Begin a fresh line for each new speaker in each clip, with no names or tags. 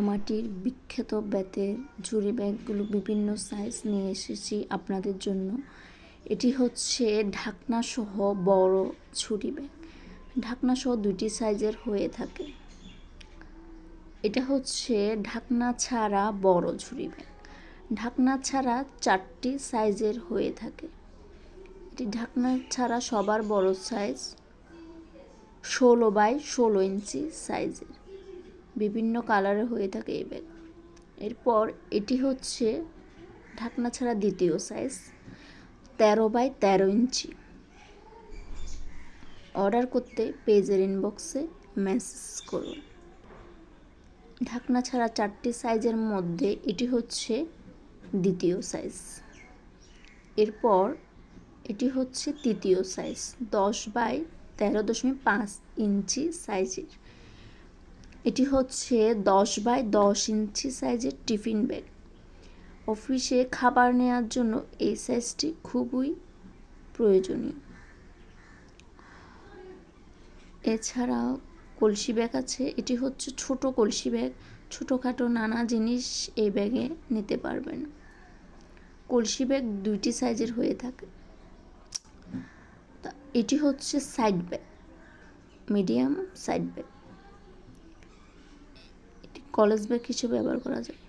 মাটির বিখ্যাত বেতের ঝুড়ি ব্যাগগুলো বিভিন্ন সাইজ নিয়ে এসেছি আপনাদের জন্য। এটি হচ্ছে ঢাকনা সহ বড় ঝুড়ি ব্যাগ। ঢাকনা সহ দুটি সাইজের হয়ে থাকে। এটা হচ্ছে ঢাকনা ছাড়া বড় ঝুড়ি ব্যাগ। ঢাকনা ছাড়া চারটি সাইজের হয়ে থাকে। এটি ঢাকনা ছাড়া সবার বড় সাইজ ষোলো বাই ষোলো ইঞ্চি সাইজের বিভিন্ন কালারে হয়ে থাকে এই ব্যাগ এরপর এটি হচ্ছে ঢাকনা ছাড়া দ্বিতীয় সাইজ তেরো বাই তেরো ইঞ্চি। অর্ডার করতে পেজের ইনবক্সে মেসেজ করুন। ঢাকনা ছাড়া চারটি সাইজের মধ্যে এটি হচ্ছে দ্বিতীয় সাইজ এরপর এটি হচ্ছে তৃতীয় সাইজ দশ বাই তেরো দশমিক পাঁচ ইঞ্চি সাইজের এটি হচ্ছে দশ বাই দশ ইঞ্চি সাইজের টিফিন ব্যাগ অফিসে খাবার নেওয়ার জন্য এই সাইজটি খুবই প্রয়োজনীয়। এছাড়াও কলসি ব্যাগ আছে। এটি হচ্ছে ছোট কলসি ব্যাগ। ছোটোখাটো নানা জিনিস এই ব্যাগে নিতে পারবেন। কলসি ব্যাগ দুইটি সাইজের হয়ে থাকে। এটি হচ্ছে side bag. Medium side bag. College bag হিসেবে ব্যবহার করা যায়।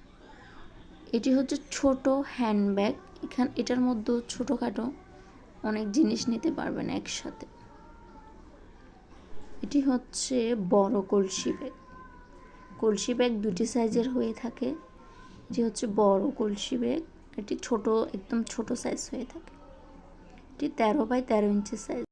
এটি হচ্ছে ছোট হ্যান্ডব্যাগ। এখান এটার মধ্যেও ছোটোখাটো অনেক জিনিস নিতে পারবেন একসাথে। এটি হচ্ছে বড় কলসি ব্যাগ। কলসি ব্যাগ দুটি সাইজের হয়ে থাকে। এটি হচ্ছে বড় কলসি ব্যাগ। এটি ছোট একদম ছোট সাইজ হয়ে থাকে। এটি তেরো বাই তেরো ইঞ্চি সাইজ।